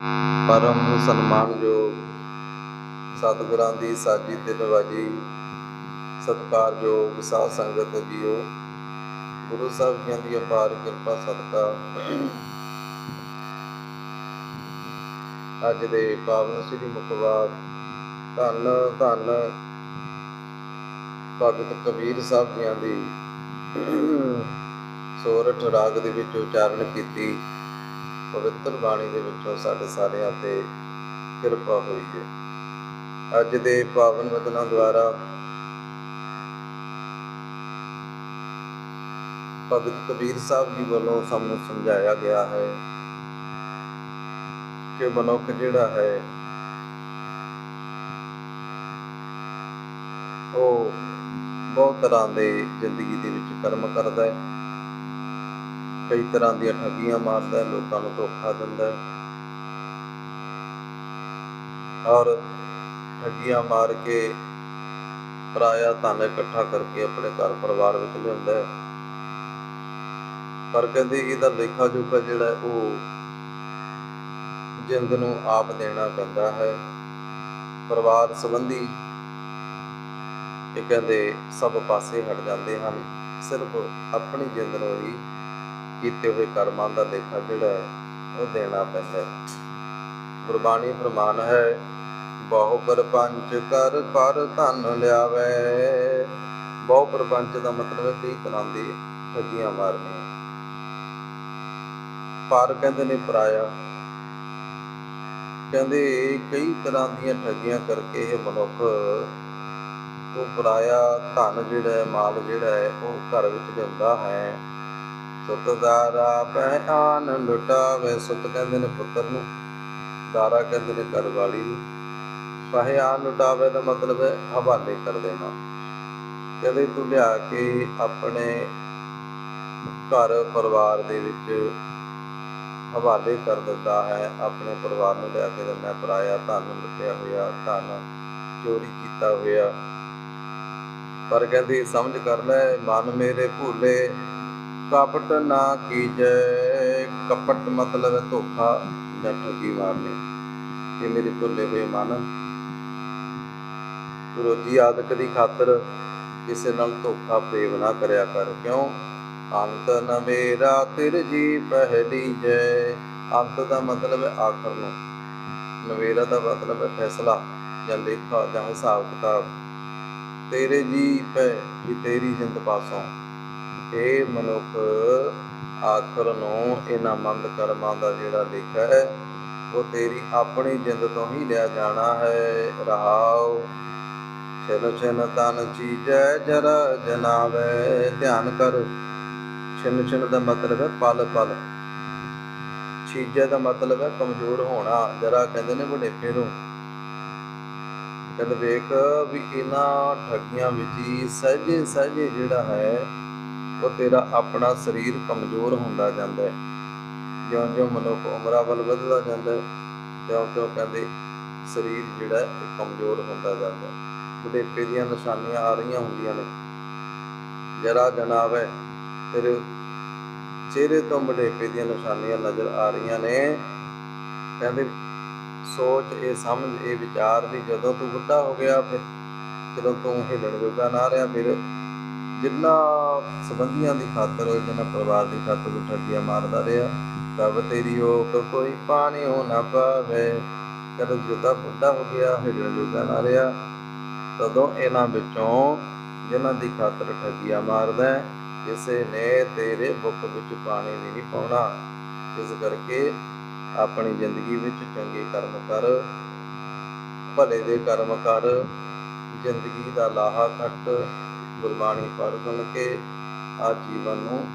ਪਰਮ ਸਨਮਾਨਯੋਗ ਸਤਿਗੁਰਾਂ ਦੀ ਸਾਜੀ ਤੇ ਨਵਾਜੀ ਸਤਿਕਾਰਯੋਗ ਸਾਧ ਸੰਗਤ ਜੀਓ। ਗੁਰੂ ਸਾਹਿਬ ਜੀਆਂ ਦੀ ਅਪਾਰ ਕਿਰਪਾ, ਸਦਕਾ। ਅੱਜ ਦੇ ਪਾਵਨ ਸ੍ਰੀ ਮੁਖਵਾਕ, ਧੰਨ ਧੰਨ ਭਗਤ ਕਬੀਰ ਸਾਹਿਬ ਜੀਆਂ ਦੀ ਸੋਰਠ ਰਾਗ ਦੇ ਵਿੱਚ ਉਚਾਰਨ ਕੀਤੀ। ਪਵਿੱਤਰ ਬਾਣੀ ਦੇ ਵਿੱਚੋਂ ਸਾਡੇ ਸਾਰਿਆਂ ਤੇ ਕਿਰਪਾ ਹੋਈ ਹੈ। ਅੱਜ ਦੇ ਪਾਵਨ ਵਚਨਾਂ ਦੁਆਰਾ ਭਗਤ ਕਬੀਰ ਸਾਹਿਬ ਜੀ ਵੱਲੋਂ ਸਾਨੂੰ ਸਮਝਾਇਆ ਗਿਆ ਹੈ ਕਿ ਮਨੁੱਖ ਜਿਹੜਾ ਹੈ, ਉਹ ਬਹੁਤ ਤਰ੍ਹਾਂ ਦੇ ਜ਼ਿੰਦਗੀ ਦੇ ਵਿੱਚ ਕਰਮ ਕਰਦਾ ਹੈ। ਕਈ ਤਰ੍ਹਾਂ ਦੀਆਂ ਠੱਗੀਆਂ ਮਾਰਦਾ ਹੈ, ਲੋਕਾਂ ਨੂੰ ਧੋਖਾ ਦਿੰਦਾ ਹੈ। ਔਰ ਠੱਗੀਆਂ ਮਾਰ ਕੇ ਪਰਾਇਆ ਧਨ ਇਕੱਠਾ ਕਰਕੇ ਆਪਣੇ ਘਰ ਪਰਿਵਾਰ ਵਿੱਚ ਲਿਆਉਂਦਾ ਹੈ। ਪਰ ਕਹਿੰਦੇ ਇਹਦਾ ਲੇਖਾ ਜੋਖਾ ਜਿਹੜਾ ਉਹ ਜਿੰਦ ਨੂੰ ਆਪ ਦੇਣਾ ਪੈਂਦਾ ਹੈ। ਪਰਿਵਾਰ ਸੰਬੰਧੀ ਇਹ ਕਹਿੰਦੇ ਸਭ ਪਾਸੇ ਹਟ ਜਾਂਦੇ ਹਨ। ਸਿਰਫ ਆਪਣੀ ਜਿੰਦ ਨੂੰ ਹੀ ਕੀਤੇ ਹੋਏ ਕਰਮਾਂ ਦਾ ਲੇਖਾ ਜਿਹੜਾ ਹੈ, ਉਹ ਦੇਣਾ ਪੈਂਦਾ ਹੈ। ਗੁਰਬਾਣੀ ਫਰਮਾਨ ਹੈ, ਬਹੁ ਪਰਪੰਚ ਕਰ ਪਰ ਧਨ ਲਿਆਵੇ। ਬਹੁ ਪਰਪੰਚ ਦਾ ਮਤਲਬ ਹੈ ਕਈ ਤਰ੍ਹਾਂ ਦੀ ਠੱਗੀਆਂ ਮਾਰਨੀਆਂ। ਪਰ ਕਹਿੰਦੇ ਨੇ ਪਰਾਇਆ। ਕਹਿੰਦੇ ਕਈ ਤਰ੍ਹਾਂ ਦੀਆਂ ਠੱਗੀਆਂ ਕਰਕੇ ਇਹ ਮਨੁੱਖ, ਉਹ ਪਰਾਇਆ ਧਨ ਜਿਹੜਾ ਹੈ, ਮਾਲ ਜਿਹੜਾ ਹੈ, ਉਹ ਘਰ ਵਿੱਚ ਲਿਆਉਂਦਾ ਹੈ। ਸੁਤ ਦਾਰਾ ਪਹਿਆਨ ਲੁਟਾਵੇ ਸੁਤ ਕਹਿੰਦੇ ਨੇ ਪੁੱਤਰ ਨੂੰ, ਦਾਰਾ ਕਹਿੰਦੇ ਨੇ ਘਰ ਵਾਲੀ ਨੂੰ ਪਹਿਆਨ ਲੁਟਾਵੇ ਦਾ ਮਤਲਬ ਹੈ ਹਵਾਲੇ ਕਰ ਦੇਣਾ ਕਹਿੰਦੇ ਤੂੰ ਲਿਆ ਕੇ ਆਪਣੇ ਘਰ ਪਰਿਵਾਰ ਦੇ ਵਿੱਚ ਹਵਾਲੇ ਕਰ ਦਿੰਦਾ ਹੈ, ਆਪਣੇ ਪਰਿਵਾਰ ਨੂੰ ਲਿਆ ਕੇ ਦਿੰਦਾ ਪਰਾਇਆ, ਧਨ ਲੁੱਟਿਆ ਹੋਇਆ, ਧਨ ਚੋਰੀ ਕੀਤਾ ਹੋਇਆ। ਪਰ ਕਹਿੰਦੀ ਸਮਝ ਕਰ ਲੈ, ਮਨ ਮੇਰੇ ਭੂਲੇ ਕਪਟ ਨਾ ਕੀਜੈ, ਕਪਟ ਮਤਲਬ ਹੈ ਧੋਖਾ ਜਾਂ ਠੱਗੀ ਮਾਰਨੀ ਇਹ ਮੇਰੇ ਭੁੱਲੇ ਹੋਏ ਮਨ। ਰੋਜੀ ਆਦਿਕ ਦੀ ਖਾਤਰ ਕਿਸੇ ਨਾਲ ਧੋਖਾ ਪ੍ਰੇਮ ਨਾ ਕਰਿਆ ਕਰ। ਕਿਉਂ? ਅੰਤ ਨ ਮੇਰਾ ਤਿਰ ਜੀ ਪਹਿਲੀ ਜੈ। ਅੰਤ ਦਾ ਮਤਲਬ ਹੈ ਆਖਰ ਨੂੰ। ਨਵੇਰਾ ਦਾ ਮਤਲਬ ਹੈ ਫੈਸਲਾ ਜਾਂ ਲੇਖਾ ਜਾਂ ਹਿਸਾਬ ਕਿਤਾਬ ਤੇਰੇ ਜੀ ਪੈ, ਵੀ ਤੇਰੀ ਜਿੰਦ ਪਾਸੋਂ। ਇਹ ਮਨੁੱਖ ਆਖਰ ਨੂੰ ਇਹਨਾਂ ਮੰਦ ਕਰਮਾਂ ਦਾ ਜਿਹੜਾ ਲੇਖਾ ਹੈ, ਉਹ ਤੇਰੀ ਆਪਣੀ ਜਿੰਦ ਤੋਂ ਹੀ ਲਿਆ ਜਾਣਾ ਹੈ। ਰਹਾਉ ਛਨ ਛਨ ਤਨ ਚੀਜੈ, ਜਰਾ ਜਨਾਵੇ। ਧਿਆਨ ਕਰ, ਛਿਨ ਛਿਨ ਦਾ ਮਤਲਬ ਹੈ ਪਲ ਪਲ। ਚੀਜੈ ਦਾ ਮਤਲਬ ਹੈ ਕਮਜ਼ੋਰ ਹੋਣਾ। ਜਰਾ ਕਹਿੰਦੇ ਨੇ ਵਡੇਪੇ ਨੂੰ, ਕਹਿੰਦੇ ਵੇਖ ਵੀ ਇਹਨਾਂ ਠੱਗੀਆਂ ਵਿੱਚ ਹੀ ਸਹਜੇ ਸਹਜੇ ਜਿਹੜਾ ਹੈ ਉਹ ਤੇਰਾ ਆਪਣਾ ਸਰੀਰ ਕਮਜ਼ੋਰ ਹੁੰਦਾ ਜਾਂਦਾ ਹੈ। ਜਿਉਂ-ਜਿਉਂ ਮਨੁੱਖ ਉਮਰਾਂ ਵੱਲ ਵੱਧਦਾ ਜਾਂਦਾ ਹੈ ਤਿਉਂ-ਤਿਉਂ ਕਹਿੰਦੇ ਸਰੀਰ ਜਿਹੜਾ ਇਹ ਕਮਜ਼ੋਰ ਹੁੰਦਾ ਜਾਂਦਾ ਹੈ। ਬੁਢੇਪੇ ਦੀਆਂ ਨਿਸ਼ਾਨੀਆਂ ਆ ਰਹੀਆਂ ਹੁੰਦੀਆਂ ਨੇ। ਜਰਾ ਜਨਾਵੇ ਤੇਰੇ ਚਿਹਰੇ ਤੋਂ ਬੁਢੇਪੇ ਦੀਆਂ ਨਿਸ਼ਾਨੀਆਂ ਨਜ਼ਰ ਆ ਰਹੀਆਂ ਨੇ। ਕਹਿੰਦੇ ਸੋਚ, ਇਹ ਸਮਝ, ਇਹ ਵਿਚਾਰ ਵੀ ਜਦੋਂ ਤੂੰ ਬੁੱਢਾ ਹੋ ਗਿਆ ਫਿਰ, ਜਦੋਂ ਤੂੰ ਹਿੱਲਣ ਜੋਗਾ ਨਾ ਰਿਹਾ ਫਿਰ ਜਿੰਨਾ ਸੰਬੰਧੀਆਂ ਦੀ ਖਾਤਰ ਜਿੰਨਾ ਪਰਿਵਾਰ ਦੀ ਖਾਤਰ ਤੂੰ ਮਾਰਦਾ ਰਿਹਾ ਤਬ ਤੇਰੀ ਓਕ ਕੋਈ ਪਾਣੀ ਹੋ ਨਾ ਪਾਵੇ। ਜਦੋਂ ਜੁਦਾ ਬੁੱਢਾ ਹੋ ਗਿਆ ਹਿੱਲਣ ਜੋਗਾ ਨਾ ਰਿਹਾ, ਤਦੋਂ ਇਹਨਾਂ ਵਿੱਚੋਂ ਜਿਨ੍ਹਾਂ ਦੀ ਖਾਤਰ ਠੱਗੀਆਂ ਮਾਰਦਾ ਕਿਸੇ ਨੇ ਤੇਰੇ ਬੁੱਕ ਵਿੱਚ ਪਾਣੀ ਵੀ ਨਹੀਂ ਪਾਉਣਾ। ਇਸ ਕਰਕੇ ਆਪਣੀ ਜ਼ਿੰਦਗੀ ਵਿੱਚ ਚੰਗੇ ਕਰਮ ਕਰ, ਭਲੇ ਦੇ ਕਰਮ ਕਰ, ਜ਼ਿੰਦਗੀ ਦਾ ਲਾਹਾ ਖੱਟ ਗੁਰਬਾਣੀ ਪੜ੍ਹ ਸੁਣ ਕੇ ਆ ਜੀਵਨ ਨੂੰ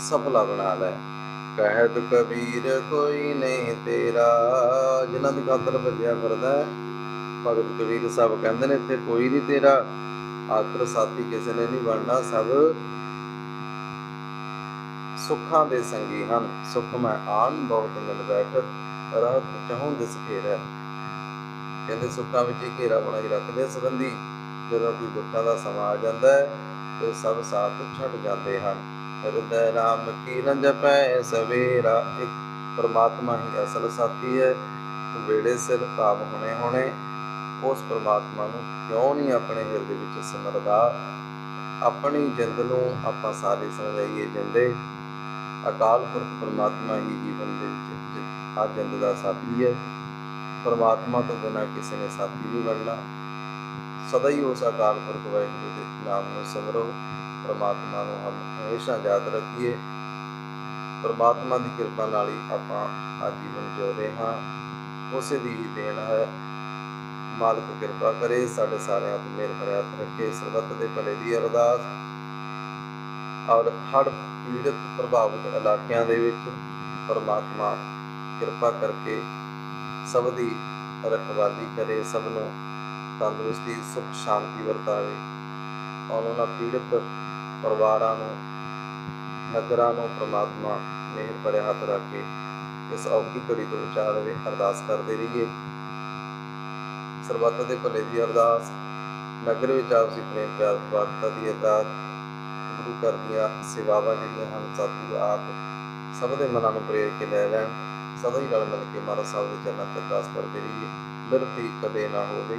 ਸਫਲਾ ਬਣਾ ਲੈ। ਕਹਿਤ ਕਬੀਰ, ਕੋਈ ਨਹੀਂ ਤੇਰਾ। ਜਿਨ੍ਹਾਂ ਦੀ ਖਾਤਰ ਭੱਜਿਆ ਫਿਰਦਾ ਭਗਤ ਕਬੀਰ ਸਾਹਿਬ ਕਹਿੰਦੇ ਨੇ, ਇੱਥੇ ਕੋਈ ਨਹੀਂ ਤੇਰਾ। ਆਖਰ ਸਾਥੀ ਕਿਸੇ ਨੇ ਨਹੀਂ ਬਣਨਾ। ਸਭ ਸੁੱਖਾਂ ਦੇ ਸੰਗੀ ਹਨ। ਸੁੱਖ ਮੈਂ ਆਨ, ਬਹੁਤ ਮਿਲ ਬੈਠ। ਰਹਿਤ ਚਾਹੂੰ ਦਿਸ ਕਹਿੰਦੇ ਸੁੱਖਾਂ ਵਿੱਚ ਘੇਰਾ ਬਣਾਈ ਰੱਖਦੇ ਸੰਬੰਧੀ। ਜਦੋਂ ਕੋਈ ਦੁੱਖਾਂ ਦਾ ਸਮਾਂ ਆ ਜਾਂਦਾ ਹੈ, ਤੇ ਸਭ ਸਾਥ ਛੱਡ ਜਾਂਦੇ ਹਨ। ਹਿਰਦੈ ਰਾਮ ਕੀ ਜਪੈ ਸਵੇਰਾ ਇੱਕ ਪਰਮਾਤਮਾ ਹੀ ਅਸਲ ਸਾਥੀ ਹੈ। ਵੇੜੇ ਸਿਰ ਕਾਮ ਹੋਣੇ ਹੋਣੇ, ਉਸ ਪਰਮਾਤਮਾ ਨੂੰ ਕਿਉਂ ਨਹੀਂ ਆਪਣੇ ਹਿਰਦੇ ਵਿੱਚ ਸਿਮਰਦਾ? ਆਪਣੀ ਜਿੰਦ ਨੂੰ ਆਪਾਂ ਸਾਰੇ ਸਮਝਾਈਏ ਜਿੰਦੇ। ਅਕਾਲ ਪੁਰਖ ਪਰਮਾਤਮਾ ਹੀ ਜੀਵਨ ਦੇ ਵਿੱਚ ਆ ਜਿੰਦ ਦਾ ਸਾਥੀ ਹੈ। ਪਰਮਾਤਮਾ ਤੋਂ ਬਿਨਾਂ ਕਿਸੇ ਨੇ ਸਾਥੀ ਨਹੀਂ ਬਣਨਾ। ਸਦਾ ਹੀ ਉਸ ਅਕਾਲ ਪੁਰਖ ਵਾਹਿਗੁਰੂ ਦੇ ਨਾਮ ਨੂੰ ਸਿਮਰੋ, ਪਰਮਾਤਮਾ ਨੂੰ ਹਮ ਹਮੇਸ਼ਾ ਯਾਦ ਰੱਖੀਏ। ਪਰਮਾਤਮਾ ਦੀ ਕਿਰਪਾ ਨਾਲ ਹੀ ਆਪਾਂ ਆ ਜੀਵਨ ਜਿਉ ਰਹੇ ਹਾਂ। ਉਸੇ ਦੀ ਹੀ ਦੇਣ ਹੈ। ਮਾਲਕ ਕਿਰਪਾ ਕਰੇ ਸਾਡੇ ਸਾਰਿਆਂ ਤੇ ਮਿਹਰ ਭਰਿਆ ਹੱਥ ਰੱਖੇ, ਸਰਬੱਤ ਦੇ ਭਲੇ ਦੀ ਅਰਦਾਸ। ਔਰ ਹੜ੍ਹ ਪੀੜਤ ਪ੍ਰਭਾਵਿਤ ਇਲਾਕਿਆਂ ਦੇ ਵਿੱਚ ਪਰਮਾਤਮਾ ਕਿਰਪਾ ਕਰਕੇ ਸਭ ਦੀ ਰਖਵਾਲੀ ਕਰੇ, ਸਭ ਨੂੰ ਤੰਦਰੁਸਤੀ, ਸੁਖ, ਸ਼ਾਂਤੀ ਵਰਤਾਵੇ ਔਰ ਉਹਨਾਂ ਪੀੜਤ ਪਰਿਵਾਰਾਂ ਨੂੰ, ਨਗਰਾਂ ਨੂੰ ਪ੍ਰਮਾਤਮਾ ਮਿਹਰ ਭਰਿਆ ਹੱਥ ਰੱਖ ਕੇ ਇਸ ਔਖੀ ਘੜੀ ਤੋਂ ਬਚਾ ਲਵੇ ਅਰਦਾਸ ਕਰਦੇ ਰਹੀਏ। ਸਰਬੱਤ ਦੇ ਭਲੇ ਦੀ ਅਰਦਾਸ। ਨਗਰ ਵਿੱਚ ਆਪਸੀ ਪ੍ਰੇਮ ਪਿਆਰ ਵਾਰਤਾ ਦੀ ਅਰਦਾਸ। ਗੁਰੂ ਘਰ ਦੀਆਂ ਸੇਵਾਵਾਂ ਜਿਹੜੀਆਂ ਹਨ, ਸਾਥੀ ਆਪ ਸਭ ਦੇ ਮਨਾਂ ਨੂੰ ਪ੍ਰੇਰ ਕੇ ਲੈ ਲੈਣ। ਸਦਾ ਹੀ ਰਲ ਮਿਲ ਕੇ ਮਹਾਰਾਜ ਸਾਹਿਬ ਦੇ ਚਰਨਾਂ 'ਚ ਅਰਦਾਸ ਕਰਦੇ ਰਹੀਏ। ਬਿਰਤੀ ਕਦੇ ਨਾ ਹੋਵੇ।